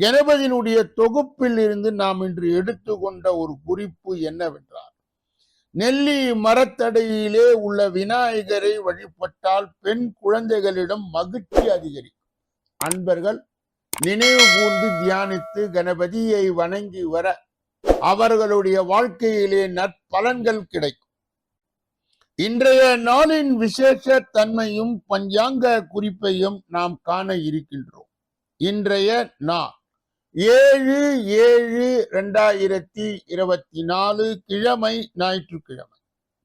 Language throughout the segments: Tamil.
கணபதியினுடைய தொகுப்பில் இருந்து நாம் இன்று எடுத்துக்கொண்ட ஒரு குறிப்பு என்னவென்றால் நெல்லி மரத்தடையிலே உள்ள விநாயகரை வழிபட்டால் பெண் குழந்தைகளிடம் மகிழ்ச்சி அதிகரிக்கும். அன்பர்கள் நினைவு கூர்ந்து தியானித்து கணபதியை வணங்கி வர அவர்களுடைய வாழ்க்கையிலே நற்பலன்கள் கிடைக்கும். இன்றைய நாளின் விசேஷ தன்மையும் பஞ்சாங்க குறிப்பையும் நாம் காண இருக்கின்றோம். இன்றைய நாள் ஏழு ஏழு ரெண்டாயிரத்தி இருபத்தி நாலு கிழமை ஞாயிற்றுக்கிழமை.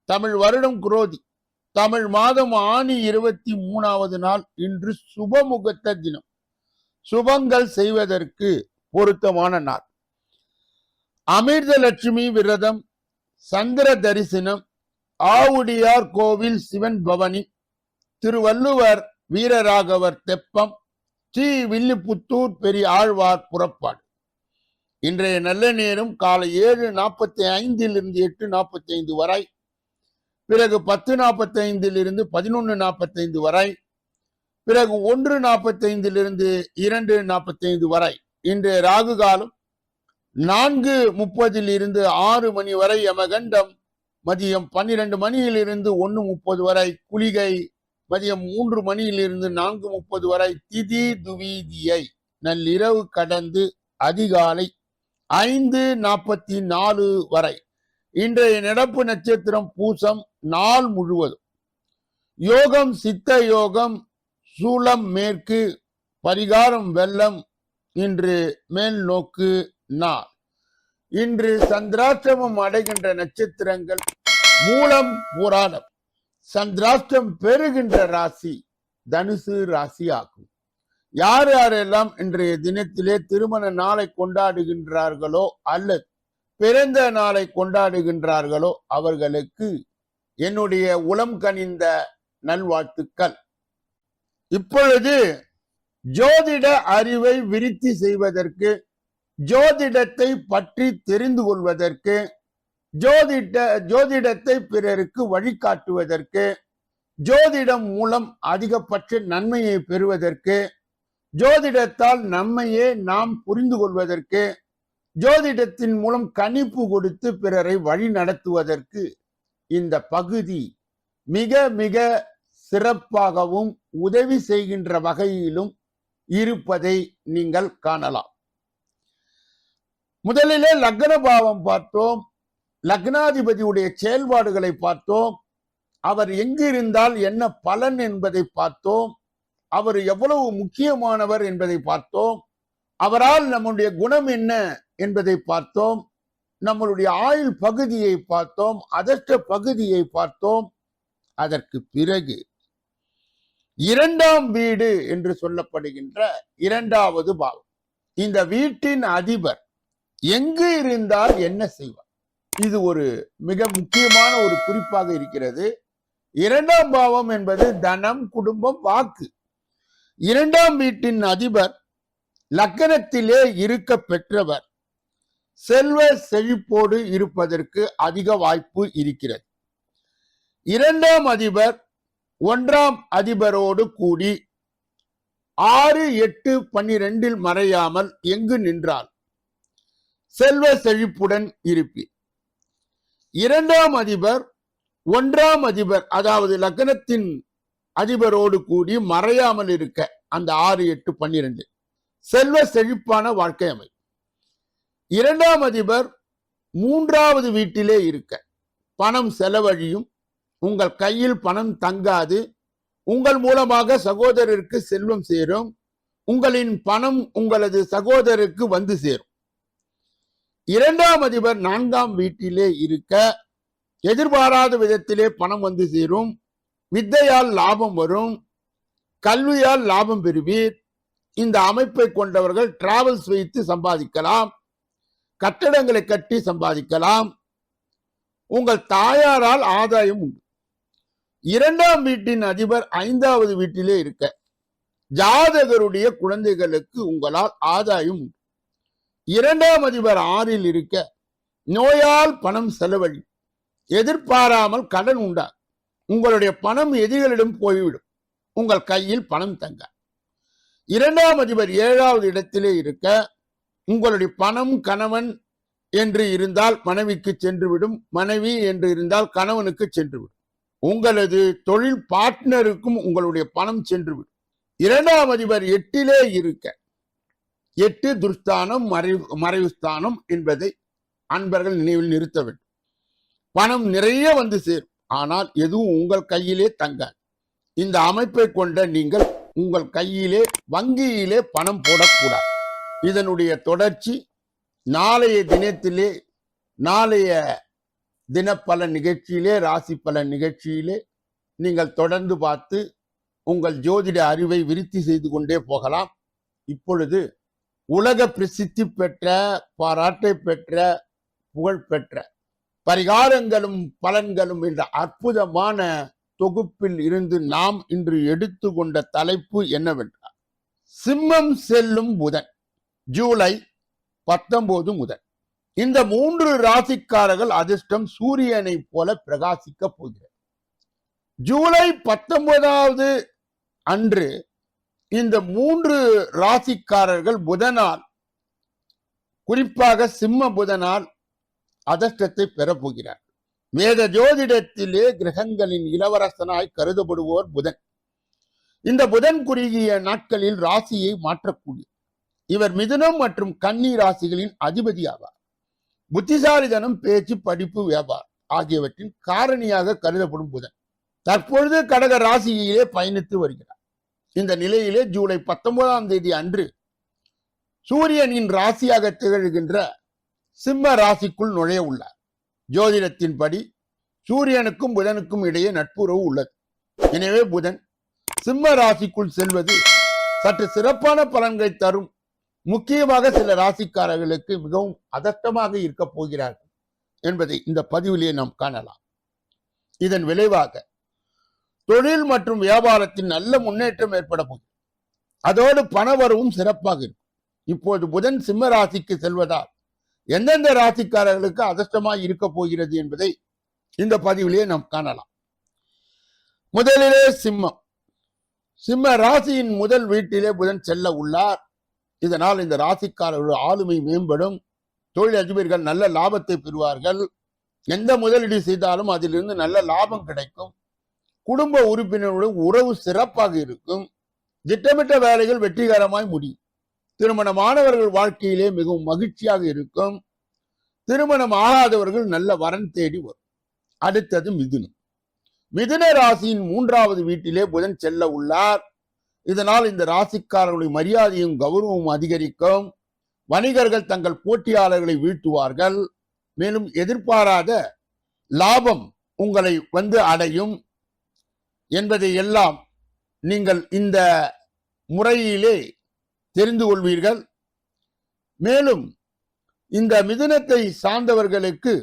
தமிழ் வருடம் குரோதி. தமிழ் மாதம் ஆணி இருபத்தி மூணாவது நாள் இன்று சுபமுகத்த தினம். சுபங்கள் செய்வதற்கு பொருத்தமான நாள். அமிர்த லட்சுமி விரதம் சந்திர தரிசனம் ஆவுடியார் கோவில் சிவன் பவனி திருவள்ளுவர் வீரராகவர் தெப்பம் ஸ்ரீ வில்லிபுத்தூர் பெரிய ஆழ்வார் புறப்பாடு. இன்றைய நல்ல நேரம் காலை ஏழு நாற்பத்தி ஐந்தில் இருந்து எட்டு நாற்பத்தி ஐந்து வரை பிறகு பத்து நாற்பத்தைந்தில் இருந்து பதினொன்று நாற்பத்தி ஐந்து வரை பிறகு ஒன்று நாற்பத்தி இருந்து இரண்டு நாற்பத்தி ஐந்து வரை. இன்றைய ராகு காலம் நான்கு முப்பதில் இருந்து ஆறு மணி வரை யமகண்டம் மதியம் பன்னிரண்டு மணியில் இருந்து ஒன்று முப்பது வரை குளிகை மதியம் மூன்று மணியிலிருந்து நான்கு முப்பது வரை திதி துவீதியை நள்ளிரவு கடந்து அதிகாலை ஐந்து நாற்பத்தி நாலு வரை. இன்றைய நடப்பு நட்சத்திரம் பூசம் நாள் முழுவதும். யோகம் சித்த யோகம் சூலம் மேற்கு பரிகாரம் வெள்ளம் இன்று மேல் நோக்கு நாள். இன்று சந்திராசிரமம் அடைகின்ற நட்சத்திரங்கள் மூலம் புராணம் சந்திராஷ்டம் பெறுகின்ற ராசி தனுசு ராசி ஆகும் யார் யாரெல்லாம் இன்றைய தினத்திலே திருமண நாளை கொண்டாடுகின்றார்களோ அல்லது பிறந்த நாளை கொண்டாடுகின்றார்களோ அவர்களுக்கு என்னுடைய உளம் கனிந்த நல்வாழ்த்துக்கள். இப்பொழுது ஜோதிட அறிவை விருத்தி செய்வதற்கு ஜோதிடத்தை பற்றி தெரிந்து கொள்வதற்கு ஜோதிட ஜோதிடத்தை பிறருக்கு வழிகாட்டுவதற்கு ஜோதிடம் மூலம் அதிகபட்ச நன்மையை பெறுவதற்கு ஜோதிடத்தால் நம்மையே நாம் புரிந்து கொள்வதற்கு ஜோதிடத்தின் மூலம் கணிப்பு கொடுத்து பிறரை வழி நடத்துவதற்கு இந்த பகுதி மிக மிக சிறப்பாகவும் உதவி செய்கின்ற வகையிலும் இருப்பதை நீங்கள் காணலாம். முதலிலே லக்ன பாவம் பார்த்தோம். லக்னாதிபதியுடைய செயல்பாடுகளை பார்த்தோம். அவர் எங்கு இருந்தால் என்ன பலன் என்பதை பார்த்தோம். அவர் எவ்வளவு முக்கியமானவர் என்பதை பார்த்தோம். அவரால் நம்முடைய குணம் என்ன என்பதை பார்த்தோம். நம்மளுடைய ஆயுள் பகுதியை பார்த்தோம். அதற்ற பகுதியை பார்த்தோம். அதற்கு பிறகு இரண்டாம் வீடு என்று சொல்லப்படுகின்ற இரண்டாவது பாவம். இந்த வீட்டின் அதிபர் எங்கு இருந்தால் என்ன செய்வார்? இது ஒரு மிக முக்கியமான ஒரு குறிப்பாக இருக்கிறது. இரண்டாம் பாவம் என்பது தனம் குடும்பம் வாக்கு. இரண்டாம் வீட்டின் அதிபர் லக்கணத்திலே இருக்க பெற்றவர். செல்வ செழிப்போடு இருப்பதற்கு அதிக வாய்ப்பு இருக்கிறது. இரண்டாம் அதிபர் ஒன்றாம் அதிபரோடு கூடி ஆறு எட்டு பன்னிரெண்டில் மறையாமல் எங்கு நின்றால்? செல்வ செழிப்புடன் இருப்பீர். இரண்டாம் அதிபர் ஒன்றாம் அதிபர் அதாவது லக்னத்தின் அதிபரோடு கூடி மறையாமல் இருக்க அந்த ஆறு எட்டு பன்னிரண்டு. செல்வ செழிப்பான வாழ்க்கை அமை இரண்டாம் அதிபர் மூன்றாவது வீட்டிலே இருக்க. பணம் செலவழியும். உங்கள் கையில் பணம் தங்காது. உங்கள் மூலமாக சகோதரருக்கு செல்வம் சேரும். உங்களின் பணம் உங்களது சகோதரருக்கு வந்து சேரும். இரண்டாம் அதிபர் நான்காம் வீட்டிலே இருக்க எதிர்பாராத விதத்திலே பணம் வந்து சேரும். வித்தையால் லாபம் வரும். கல்வியால் லாபம் பெறுவீர். இந்த அமைப்பை கொண்டவர்கள் டிராவல்ஸ் வைத்து சம்பாதிக்கலாம். கட்டடங்களை கட்டி சம்பாதிக்கலாம். உங்கள் தாயாரால் ஆதாயம் உண்டு. இரண்டாம் வீட்டின் அதிபர் ஐந்தாவது வீட்டிலே இருக்க. ஜாதகருடைய குழந்தைகளுக்கு உங்களால் ஆதாயம் உண்டு. இரண்டாம் அதிபர் ஆறில் இருக்க நோயால் பணம் செலவழி எதிர்பாராமல் கடன் உண்டா? உங்களுடைய பணம் எதிரிகளிடம் போய்விடும். உங்கள் கையில் பணம் தங்க. இரண்டாம் அதிபர் ஏழாவது இடத்திலே இருக்க உங்களுடைய பணம் கணவன் என்று இருந்தால் மனைவிக்கு சென்றுவிடும் மனைவி என்று இருந்தால் கணவனுக்கு சென்றுவிடும். உங்களது தொழில் பார்ட்னருக்கும் உங்களுடைய பணம் சென்றுவிடும். இரண்டாம் அதிபர் எட்டிலே இருக்க எட்டு துர்ஸ்தானம் மறைவு மறைவு ஸ்தானம் என்பதை அன்பர்கள் நினைவில் நிறுத்த வேண்டும். பணம் நிறைய வந்து சேரும். ஆனால் எதுவும் உங்கள் கையிலே தங்காது. இந்த அமைப்பை கொண்ட நீங்கள் உங்கள் கையிலே வங்கியிலே பணம் போடக்கூடாது. இதனுடைய தொடர்ச்சி நாளைய தினத்திலே நாளைய தினப்பல நிகழ்ச்சியிலே ராசி பல நிகழ்ச்சியிலே நீங்கள் தொடர்ந்து பார்த்து உங்கள் ஜோதிட அறிவை விருத்தி செய்து கொண்டே போகலாம். இப்பொழுது உலக பிரசித்தி பெற்ற பாராட்டை பெற்ற புகழ் பெற்ற பரிகாரங்களும் பலன்களும் என்ற அற்புதமான தொகுப்பில் இருந்து நாம் இன்று எடுத்துக்கொண்ட தலைப்பு என்னவென்றால் சிம்மம் செல்லும் புதன் ஜூலை பத்தொன்பது முதல். இந்த மூன்று ராசிக்காரர்கள் அதிர்ஷ்டம் சூரியனை போல பிரகாசிக்க போகிறது. ஜூலை பத்தொன்பதாவது அன்று இந்த மூன்று ராசிக்காரர்கள் புதனால் குறிப்பாக சிம்ம புதனால் அதிர்ஷ்டத்தை பெறப்போகிறார். வேத ஜோதிடத்திலே கிரகங்களின் இளவரசனாய் கருதப்படுவோர் புதன். இந்த புதன் குறுகிய நாட்களில் ராசியை மாற்றக்கூடிய இவர் மிதுனம் மற்றும் கன்னி ராசிகளின் அதிபதி ஆவார். புத்திசாலிதனம் பேச்சு படிப்பு வியாபாரம் ஆகியவற்றின் காரணியாக கருதப்படும் புதன். தற்பொழுது கடக ராசியிலே பயணித்து வருகிறார். இந்த நிலையிலே ஜூலை பத்தொன்பதாம் தேதி அன்று சூரியனின் ராசியாக திகழ்கின்ற சிம்ம ராசிக்குள் நுழைய உள்ளார். ஜோதிடத்தின்படி சூரியனுக்கும் புதனுக்கும் இடையே நட்புறவு உள்ளது. எனவே புதன் சிம்ம ராசிக்குள் செல்வது சற்று சிறப்பான பலன்களை தரும். முக்கியமாக சில ராசிக்காரர்களுக்கு மிகவும் அதட்டமாக இருக்க போகிறார்கள் என்பதை இந்த பதிவிலே நாம் காணலாம். இதன் விளைவாக தொழில் மற்றும் வியாபாரத்தின் நல்ல முன்னேற்றம் ஏற்பட போகிறது அதோடு பணவரவும் சிறப்பாக இருக்கும். இப்போது புதன் சிம்ம ராசிக்கு செல்வதால் எந்தெந்த ராசிக்காரர்களுக்கு அதிர்ஷ்டமாய் இருக்க போகிறது என்பதை இந்த பதிவிலே நாம் காணலாம். முதலிலே சிம்மம். சிம்ம ராசியின் முதல் வீட்டிலே புதன் செல்ல உள்ளார். இதனால் இந்த ராசிக்காரர்கள் ஆளுமை மேம்படும். தொழில் அதிபர்கள் நல்ல லாபத்தை பெறுவார்கள். எந்த முதலீடு செய்தாலும் அதிலிருந்து நல்ல லாபம் கிடைக்கும். குடும்ப உறுப்பினருடன் உறவு சிறப்பாக இருக்கும். திட்டமிட்ட வேலைகள் வெற்றிகரமாய் முடியும் திருமணமானவர்கள் வாழ்க்கையிலே மிகவும் மகிழ்ச்சியாக இருக்கும். திருமணம் ஆகாதவர்கள் நல்ல வரன் தேடி வரும். அடுத்தது மிதுனம். மிதுன ராசியின் மூன்றாவது வீட்டிலே புதன் செல்ல உள்ளார். இதனால் இந்த ராசிக்காரர்களுடைய மரியாதையும் கௌரவமும் அதிகரிக்கும். வணிகர்கள் தங்கள் போட்டியாளர்களை வீழ்த்துவார்கள். மேலும் எதிர்பாராத லாபம் உங்களை வந்து அடையும். என்பதை எல்லாம் நீங்கள் இந்த முறையிலே தெரிந்து கொள்வீர்கள். மேலும் இந்த மிதுனத்தை சார்ந்தவர்களுக்கு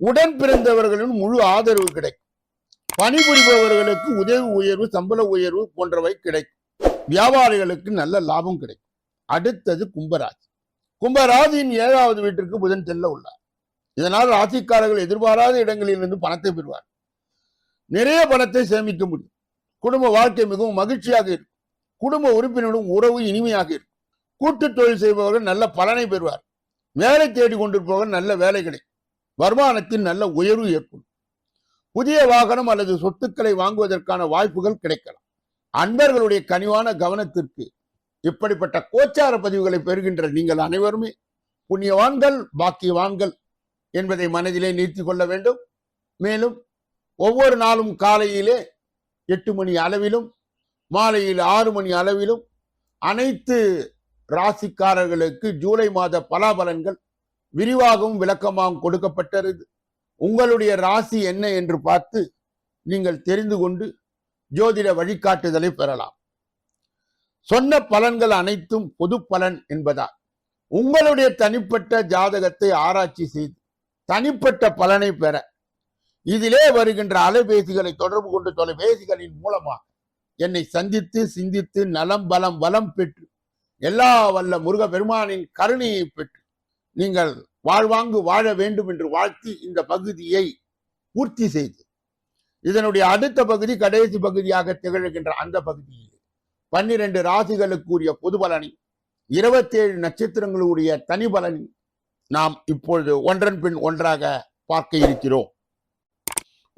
உடன் பிறந்தவர்களின் முழு ஆதரவு கிடைக்கும். பணிபுரிபவர்களுக்கு உதவி உயர்வு சம்பள உயர்வு போன்றவை கிடைக்கும். வியாபாரிகளுக்கு நல்ல லாபம் கிடைக்கும். அடுத்தது கும்பராசி. கும்பராசியின் ஏழாவது வீட்டிற்கு புதன் செல்ல உள்ளார். இதனால் ராசிக்காரர்கள் எதிர்பாராத இடங்களில் இருந்து பணத்தை பெறுவார் நிறைய பணத்தை சேமிக்க முடியும். குடும்ப வாழ்க்கை மிகவும் மகிழ்ச்சியாக இருக்கும். குடும்ப உறுப்பினரும் உறவு இனிமையாக இருக்கும். கூட்டு தொழில் செய்பவர்கள் நல்ல பலனை பெறுவார் வேலை தேடி கொண்டிருப்பவர்கள் நல்ல வேலை கிடைக்கும் வருமானத்தில் நல்ல உயர்வு ஏற்படும். புதிய வாகனம் அல்லது சொத்துக்களை வாங்குவதற்கான வாய்ப்புகள் கிடைக்கலாம். அன்பர்களுடைய கனிவான கவனத்திற்கு இப்படிப்பட்ட கோச்சார பதிவுகளை பெறுகின்ற நீங்கள் அனைவருமே புண்ணியவான்கள் பாக்கியவான்கள் என்பதை மனதிலே நிறுத்திக் கொள்ள வேண்டும். மேலும் ஒவ்வொரு நாளும் காலையிலே எட்டு மணி அளவிலும் மாலையில் ஆறு மணி அளவிலும் அனைத்து ராசிக்காரர்களுக்கு ஜூலை மாத பலாபலன்கள் விரிவாகவும் விளக்கமாகவும் கொடுக்கப்பட்டிருது. உங்களுடைய ராசி என்ன என்று பார்த்து நீங்கள் தெரிந்து கொண்டு ஜோதிட வழிகாட்டுதலை பெறலாம். சொன்ன பலன்கள் அனைத்தும் பொது பலன் என்பதால் உங்களுடைய தனிப்பட்ட ஜாதகத்தை ஆராய்ச்சி செய்து தனிப்பட்ட பலனை பெற இதிலே வருகின்ற அலைபேசிகளை தொடர்பு கொண்டு தொலைபேசிகளின் மூலமாக என்னை சந்தித்து சிந்தித்து நலம் பலம் வளம் பெற்று எல்லா வல்ல முருக பெருமானின் கருணையை பெற்று நீங்கள் வாழ்வாங்கு வாழ வேண்டும் என்று வாழ்த்தி இந்த பகுதியை பூர்த்தி செய்து இதனுடைய அடுத்த பகுதி கடைசி பகுதியாக திகழ்கின்ற அந்த பகுதியில் பன்னிரண்டு ராசிகளுக்குரிய பொது பலனி இருபத்தேழு நட்சத்திரங்களுடைய தனி பலனி நாம் இப்பொழுது ஒன்றன் பின் ஒன்றாக பார்க்க இருக்கிறோம்.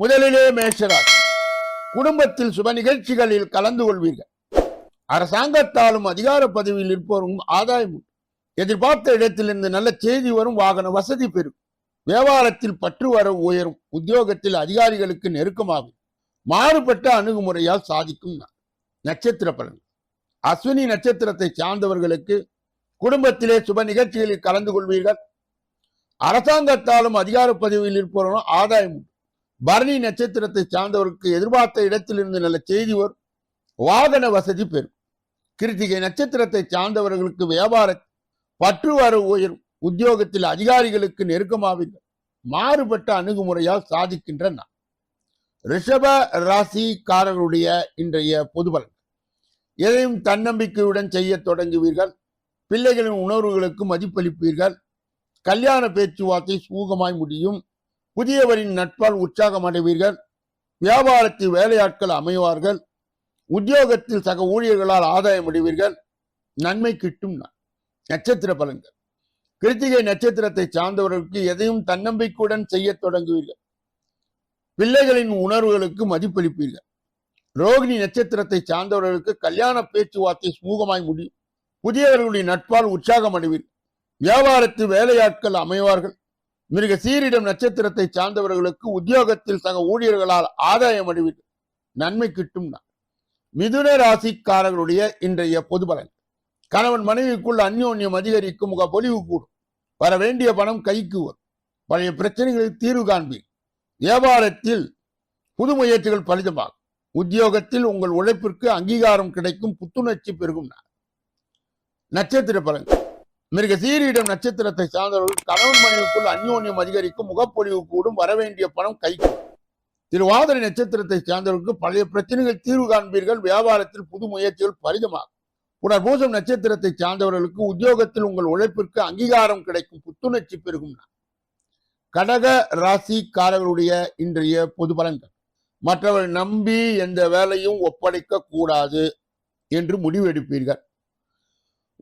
முதலிலே மேஷராசி. குடும்பத்தில் சுப நிகழ்ச்சிகளில் கலந்து கொள்வீர்கள். அரசாங்கத்தாலும் அதிகார பதவியில் இருப்பவரும் ஆதாயம் எதிர்பார்த்த இடத்திலிருந்து நல்ல செய்தி வரும் வாகன வசதி பெறும். வியாபாரத்தில் பற்று வர உயரும். உத்தியோகத்தில் அதிகாரிகளுக்கு நெருக்கமாகும். மாறுபட்ட அணுகுமுறையால் சாதிக்கும் நட்சத்திர பலன் அஸ்வினி நட்சத்திரத்தை சார்ந்தவர்களுக்கு குடும்பத்திலே சுப நிகழ்ச்சிகளில் கலந்து கொள்வீர்கள். அரசாங்கத்தாலும் அதிகார பதவியில் இருப்பவரும் ஆதாயம் உண்டு. பரணி நட்சத்திரத்தை சார்ந்தவருக்கு எதிர்பார்த்த இடத்திலிருந்து நல்ல செய்தி வரும். வாகன வசதி பெறும். கிருத்திகை நட்சத்திரத்தை சார்ந்தவர்களுக்கு வியாபார பற்று வர உயரும். உத்தியோகத்தில் அதிகாரிகளுக்கு நெருக்கமாவீர்கள் மாறுபட்ட அணுகுமுறையால் சாதிக்கின்ற நான் ரிஷப ராசிக்காரர்களுடைய இன்றைய பொதுபலன் எதையும் தன்னம்பிக்கையுடன் செய்ய தொடங்குவீர்கள். பிள்ளைகளின் உணர்வுகளுக்கு மதிப்பளிப்பீர்கள். கல்யாண பேச்சுவார்த்தை சுமூகமாய் முடியும். புதியவரின் நட்பால் உற்சாகம் அடைவீர்கள். வியாபாரத்தில் வேலையாட்கள் அமைவார்கள். உத்தியோகத்தில் சக ஊழியர்களால் ஆதாயம் அடைவீர்கள். நன்மை கிட்டும் நட்சத்திர பலன்கள். கிருத்திகை நட்சத்திரத்தை சார்ந்தவர்களுக்கு எதையும் தன்னம்பிக்கையுடன் செய்யத் தொடங்குவீர்கள். பிள்ளைகளின் உணர்வுகளுக்கு மதிப்பளிப்பீர்கள். ரோகிணி நட்சத்திரத்தை சார்ந்தவர்களுக்கு கல்யாண பேச்சுவார்த்தை சுமூகமாய் முடியும். புதியவர்களுடைய நட்பால் உற்சாகம் அடைவீர்கள். வியாபாரத்தில் வேலையாட்கள் அமைவார்கள். மிருக சீரிடம் நட்சத்திரத்தை சார்ந்தவர்களுக்கு உத்தியோகத்தில் சக ஊழியர்களால் ஆதாயம் அடைவீர்கள் நன்மை கிட்டும் மிதுன ராசிக்காரர்களுடைய இன்றைய பொது பலன். கணவன் மனைவிக்குள் அந்யோன்யம் அதிகரிக்கும் முக பொலிவு கூடும். வர வேண்டிய பணம் கைக்கு வரும். பழைய பிரச்சனைகளுக்கு தீர்வு காண்பீர். வியாபாரத்தில் புது முயற்சிகள் பலிதமாகும் உத்தியோகத்தில் உங்கள் உழைப்பிற்கு அங்கீகாரம் கிடைக்கும் புத்துணர்ச்சி பெருகும் நட்சத்திர பலன்கள். மிருக சீரியிடம் நட்சத்திரத்தை சார்ந்தவர்கள் கணவன் மனைவிக்குள் அந்யோன்யம் அதிகரிக்கும் முகப்பொழிவு கூடும் வரவேண்டிய பணம் கைக்கும். திருவாதிரை நட்சத்திரத்தை சார்ந்தவர்களுக்கு பழைய பிரச்சனைகள் தீர்வு காண்பீர்கள். வியாபாரத்தில் புது முயற்சிகள் பரிதமாகும். புனர்பூசம் நட்சத்திரத்தை சார்ந்தவர்களுக்கு உத்தியோகத்தில் உங்கள் உழைப்பிற்கு அங்கீகாரம் கிடைக்கும் புத்துணர்ச்சி பெருகும் கடக ராசிக்காரர்களுடைய இன்றைய பொது பலன்கள். மற்றவர் நம்பி எந்த வேலையும் ஒப்படைக்க கூடாது என்று முடிவெடுப்பீர்கள்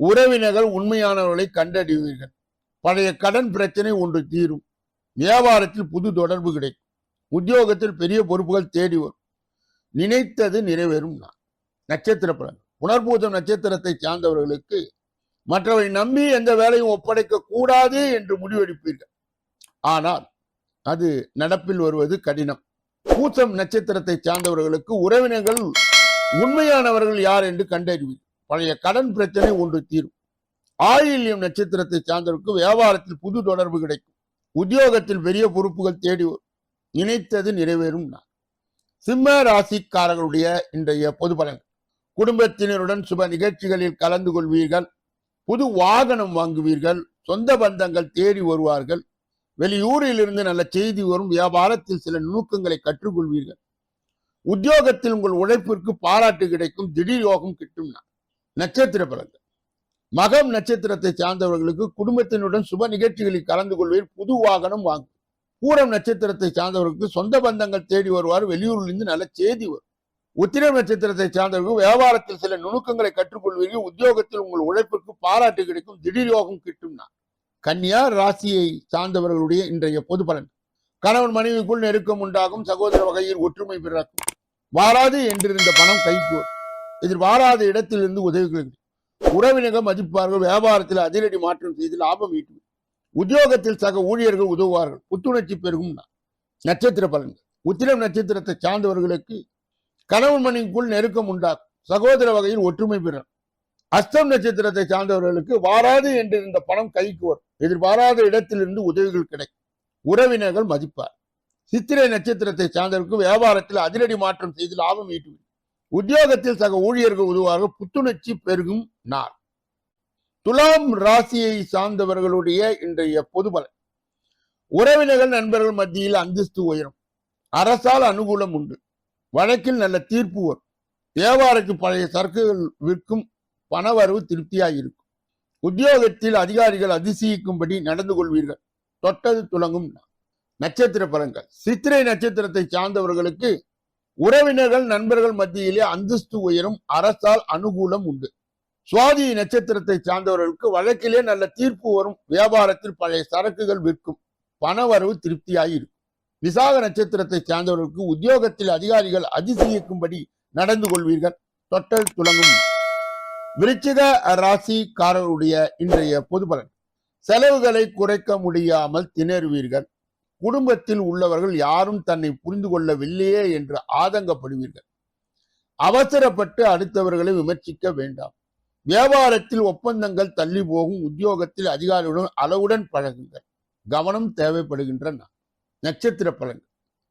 உறவினர்கள் உண்மையானவர்களை கண்டறிவீர்கள். பழைய கடன் பிரச்சனை ஒன்று தீரும். வியாபாரத்தில் புது தொடர்பு கிடைக்கும். உத்தியோகத்தில் பெரிய பொறுப்புகள் தேடி வரும். நினைத்தது நிறைவேறும் நான். நட்சத்திர பலன். புனர்பூசம் நட்சத்திரத்தை சார்ந்தவர்களுக்கு மற்றவரை நம்பி எந்த வேலையும் ஒப்படைக்க கூடாது என்று முடிவெடுப்பீர்கள். ஆனால் அது நடப்பில் வருவது கடினம். பூசம் நட்சத்திரத்தை சார்ந்தவர்களுக்கு உறவினர்கள் உண்மையானவர்கள் யார் என்று கண்டறிவீர்கள். பழைய கடன் பிரச்சனை ஒன்று தீரும். ஆயில்யம் நட்சத்திரத்தை சார்ந்தவருக்கு வியாபாரத்தில் புது தொடர்பு கிடைக்கும். உத்தியோகத்தில் பெரிய பொறுப்புகள் தேடி வரும். நினைத்தது நிறைவேறும் நான். சிம்ம ராசிக்காரர்களுடைய இன்றைய பொது பலன் குடும்பத்தினருடன் சுப நிகழ்ச்சிகளில் கலந்து கொள்வீர்கள். புது வாகனம் வாங்குவீர்கள். சொந்த பந்தங்கள் தேடி வருவார்கள். வெளியூரில் இருந்து நல்ல செய்தி வரும். வியாபாரத்தில் சில நுணுக்கங்களை கற்றுக்கொள்வீர்கள். உத்தியோகத்தில் உங்கள் உழைப்பிற்கு பாராட்டு கிடைக்கும். திடீர் யோகம் கிட்டும் நான். நட்சத்திர பலன்கள். மகம் நட்சத்திரத்தை சார்ந்தவர்களுக்கு குடும்பத்தினுடன் சுப நிகழ்ச்சிகளில் கலந்து கொள்வீர் புது வாகனம் வாங்கும் பூரம் நட்சத்திரத்தை சார்ந்தவர்களுக்கு சொந்த பந்தங்கள் தேடி வருவார் வெளியூரிலிருந்து நல்ல செய்தி வரும். உத்திரம் நட்சத்திரத்தை சார்ந்தவர்கள் வியாபாரத்தில் சில நுணுக்கங்களை கற்றுக்கொள்வீர்கள் உத்தியோகத்தில் உங்கள் உழைப்பிற்கு பாராட்டு கிடைக்கும் திடீர் யோகம் கிட்டும்னா கன்னியா ராசியை சார்ந்தவர்களுடைய இன்றைய பொது பலன். கணவன் மனைவிக்குள் நெருக்கம் உண்டாகும் சகோதர வகையில் ஒற்றுமை பிறக்கும். வாராது என்றிருந்த பணம் கைக்கு எதிர்பாராத இடத்திலிருந்து உதவிகள். உறவினர்கள் மதிப்பார்கள் வியாபாரத்தில் அதிரடி மாற்றம் செய்து லாபம் ஈட்டும் உத்தியோகத்தில் சக ஊழியர்கள் உதவுவார்கள் புத்துணர்ச்சி பெருகும் நட்சத்திர பலன்கள். உத்திரம் நட்சத்திரத்தை சார்ந்தவர்களுக்கு கணவன் மனைவிக்குள் நெருக்கம் உண்டாகும். சகோதர வகையில் ஒற்றுமை பெறும். அஸ்தம் நட்சத்திரத்தை சார்ந்தவர்களுக்கு வாராது என்றிருந்த பணம் கைக்கு வரும். எதிர்பாராத இடத்திலிருந்து உதவிகள் கிடைக்கும். உறவினர்கள் மதிப்பார். சித்திரை நட்சத்திரத்தை சார்ந்தவர்களுக்கு வியாபாரத்தில் அதிரடி மாற்றம் செய்து லாபம் ஈட்டுவிடும் உத்தியோகத்தில் சக ஊழியர்கள் உதவாக புத்துணர்ச்சி பெருகும் நாள். துலாம் ராசியை சார்ந்தவர்களுடைய இன்றைய பொதுபலன். உறவினர்கள் நண்பர்கள் மத்தியில் அந்தஸ்து உயரும். அரசால் அனுகூலம் உண்டு. வழக்கில் நல்ல தீர்ப்பு வரும். வியாபாரத்தில் பழைய சரக்குகள் விற்கும் பணவரவு திருப்தியாக இருக்கும் உத்தியோகத்தில் அதிகாரிகள் அதிசயிக்கும்படி நடந்து கொள்வீர்கள். தொட்டது துலங்கும் நட்சத்திர பலன்கள். சித்திரை நட்சத்திரத்தை சார்ந்தவர்களுக்கு உறவினர்கள் நண்பர்கள் மத்தியிலே அந்தஸ்து உயரும் அரசால் அனுகூலம் உண்டு. சுவாதி நட்சத்திரத்தை சார்ந்தவர்களுக்கு வழக்கிலே நல்ல தீர்ப்பு வரும். வியாபாரத்தில் பழைய சரக்குகள் விற்கும். பணவரவு திருப்தியாய் இருக்கும். விசாக நட்சத்திரத்தை சார்ந்தவர்களுக்கு உத்தியோகத்தில் அதிகாரிகள் அதிசயிக்கும்படி நடந்து கொள்வீர்கள். தொட்டல் துலங்கும் விருச்சிக ராசிக்காரருடைய இன்றைய பொது பலன் செலவுகளை குறைக்க முடியாமல் திணறுவீர்கள். குடும்பத்தில் உள்ளவர்கள் யாரும் தன்னை புரிந்து கொள்ளவில்லையே என்று ஆதங்கப்படுவீர்கள். அவசரப்பட்டு அடுத்தவர்களை விமர்சிக்க வேண்டாம். வியாபாரத்தில் ஒப்பந்தங்கள் தள்ளி போகும் உத்தியோகத்தில் அதிகாரியுடன் அளவுடன் பழகுங்கள். கவனம் தேவைப்படுகின்றன. நட்சத்திர பலன்கள்.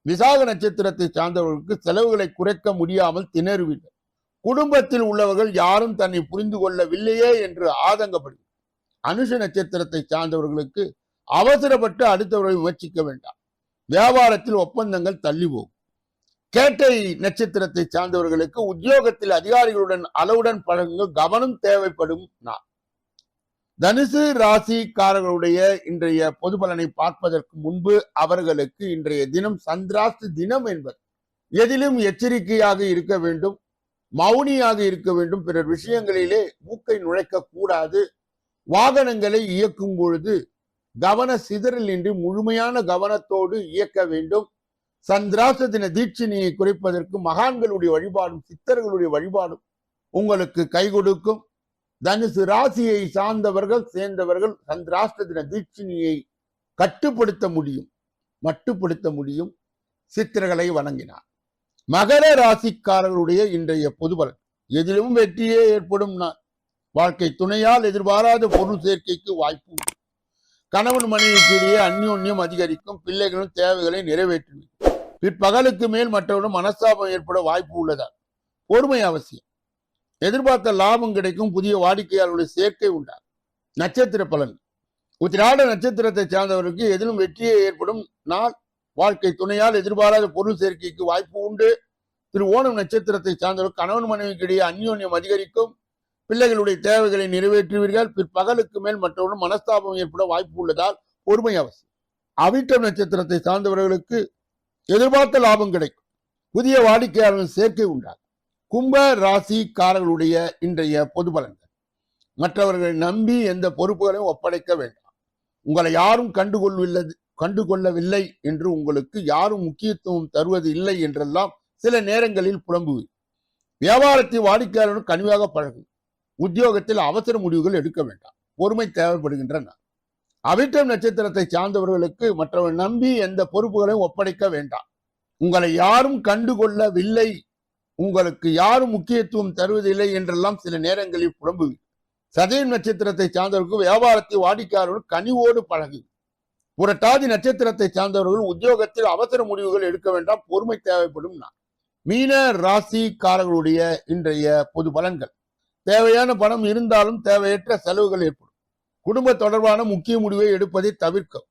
விசாக நட்சத்திரத்தை சார்ந்தவர்களுக்கு செலவுகளை குறைக்க முடியாமல் திணறுவீர்கள். குடும்பத்தில் உள்ளவர்கள் யாரும் தன்னை புரிந்து கொள்ளவில்லையே என்று ஆதங்கப்படுகிறார் அனுஷ நட்சத்திரத்தை சார்ந்தவர்களுக்கு அவசரப்பட்டு அடுத்தவரை முயற்சிக்க வேண்டாம். வியாபாரத்தில் ஒப்பந்தங்கள் தள்ளி போகும் கேட்டை நட்சத்திரத்தை சார்ந்தவர்களுக்கு உத்தியோகத்தில் அதிகாரிகளுடன் அளவுடன் பழகுங்கள் கவனம் தேவைப்படும் நான் தனுசு ராசிக்காரர்களுடைய இன்றைய பொது பலனை பார்ப்பதற்கு முன்பு அவர்களுக்கு இன்றைய தினம் சந்திராஸ்து தினம் என்பது. எதிலும் எச்சரிக்கையாக இருக்க வேண்டும் மௌனியாக இருக்க வேண்டும். பிறர் விஷயங்களிலே மூக்கை நுழைக்க கூடாது வாகனங்களை இயக்கும் பொழுது கவன சிதறல் இன்றி முழுமையான கவனத்தோடு இயக்க வேண்டும். சந்திராச தின தீட்சினியை குறைப்பதற்கு மகான்களுடைய வழிபாடும் சித்தர்களுடைய வழிபாடும் உங்களுக்கு கை கொடுக்கும். தனுசு ராசியை சார்ந்தவர்கள் சேர்ந்தவர்கள் சந்திராஷ்ட தின தீட்சினியை கட்டுப்படுத்த முடியும் மட்டுப்படுத்த முடியும். சித்திரகளை வணங்கினார். மகர ராசிக்காரர்களுடைய இன்றைய பொதுபலன் எதிலும் வெற்றியே ஏற்படும் நான் வாழ்க்கை துணையால் எதிர்பாராத பொருள் சேர்க்கைக்கு வாய்ப்பு உண்டு. கணவன் மனைவிக்கு இடையே அந்யோன்யம் அதிகரிக்கும் பிள்ளைகளும் தேவைகளை நிறைவேற்றுவீர் பிற்பகலுக்கு மேல் மற்றவரும் மனஸ்தாபம் ஏற்பட வாய்ப்பு உள்ளதா பொறுமை அவசியம். எதிர்பார்த்த லாபம் கிடைக்கும் புதிய வாடிக்கையாளர்களுடைய சேர்க்கை உண்டாகும் நட்சத்திர பலன். உத்திராட நட்சத்திரத்தை சார்ந்தவருக்கு எதிலும் வெற்றியே ஏற்படும் நாள். வாழ்க்கை துணையால் எதிர்பாராத பொருள் சேர்க்கைக்கு வாய்ப்பு உண்டு. திரு ஓணம் நட்சத்திரத்தை சார்ந்தவர்கள் கணவன் மனைவிக்கு இடையே அந்யோன்யம் அதிகரிக்கும். பிள்ளைகளுடைய தேவைகளை நிறைவேற்றுவீர்கள். பிற்பகலுக்கு மேல் மற்றவர்களும் மனஸ்தாபம் ஏற்பட வாய்ப்பு உள்ளதால் பொறுமை அவசியம். அவிட்டம் நட்சத்திரத்தை சார்ந்தவர்களுக்கு எதிர்பார்த்த லாபம் கிடைக்கும். புதிய வாடிக்கையாளர்கள் சேர்க்கை உண்டாகும். கும்ப ராசிக்காரர்களுடைய இன்றைய பொது பலன்கள். மற்றவர்களை நம்பி எந்த பொறுப்புகளையும் ஒப்படைக்க வேண்டாம். உங்களை யாரும் கண்டுகொள்ளவில்லை கண்டுகொள்ளவில்லை என்று உங்களுக்கு யாரும் முக்கியத்துவம் தருவது இல்லை என்றெல்லாம் சில நேரங்களில் புலம்புவீர் வியாபாரத்தை வாடிக்கையாளர்கள் கனிவாக பழகும் உத்தியோகத்தில் அவசர முடிவுகள் எடுக்க வேண்டாம். பொறுமை தேவைப்படுகின்றன. அவிட்டம் நட்சத்திரத்தை சார்ந்தவர்களுக்கு மற்றவர் நம்பி எந்த பொறுப்புகளையும் ஒப்படைக்க வேண்டாம். உங்களை யாரும் கண்டுகொள்ளவில்லை. உங்களுக்கு யாரும் முக்கியத்துவம் தருவதில்லை என்றெல்லாம் சில நேரங்களில் புலம்புவீர் சதயம் நட்சத்திரத்தை சார்ந்தவர்களுக்கு வியாபாரத்தை வாடிக்கையாளர்கள் கனிவோடு பழகு புரட்டாதி நட்சத்திரத்தை சார்ந்தவர்கள் உத்தியோகத்தில் அவசர முடிவுகள் எடுக்க வேண்டாம். பொறுமை தேவைப்படும் நான் மீன ராசிக்காரர்களுடைய இன்றைய பொது பலன்கள். தேவையான பணம் இருந்தாலும் தேவையற்ற செலவுகள் ஏற்படும். குடும்ப தொடர்பான முக்கிய முடிவை எடுப்பதை தவிர்க்க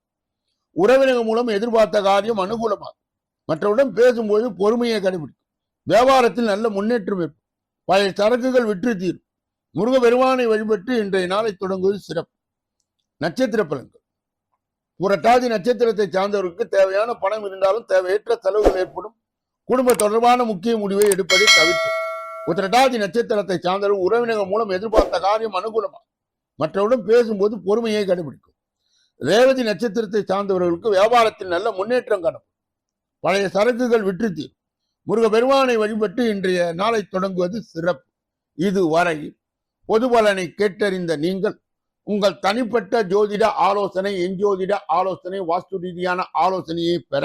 உறவினர்கள் மூலம் எதிர்பார்த்த காரியம் அனுகூலமாகும். மற்றவுடன் பேசும்போது பொறுமையை கடைபிடிக்கும். வியாபாரத்தில் நல்ல முன்னேற்றம் ஏற்படும். பழைய சரக்குகள் விற்று தீரும். முருக பெருமானை வழிபட்டு இன்றைய நாளை தொடங்குவது சிறப்பு. நட்சத்திர பலன்கள். புரட்டாதி நட்சத்திரத்தை சார்ந்தவருக்கு தேவையான பணம் இருந்தாலும் தேவையற்ற செலவுகள் ஏற்படும். குடும்ப தொடர்பான முக்கிய முடிவை எடுப்பதை தவிர்க்கும் உத்திரட்டாதி நட்சத்திரத்தை சார்ந்தவர்கள் உறவினர்கள் மூலம் எதிர்பார்த்த காரியம் அனுகூலமாக மற்றவர்களும் பேசும்போது பொறுமையை கடைபிடிக்கும். ரேவதி நட்சத்திரத்தை சார்ந்தவர்களுக்கு வியாபாரத்தில் நல்ல முன்னேற்றம் காணப்படும். பழைய சரக்குகள் விற்று தீரும். முருக பெருமானை வழிபட்டு இன்றைய நாளை தொடங்குவது சிறப்பு. இதுவரை பொது பலனை கேட்டறிந்த நீங்கள் உங்கள் தனிப்பட்ட ஜோதிட ஆலோசனை எஞ்சோதிட ஆலோசனை வாஸ்து ரீதியான ஆலோசனையை பெற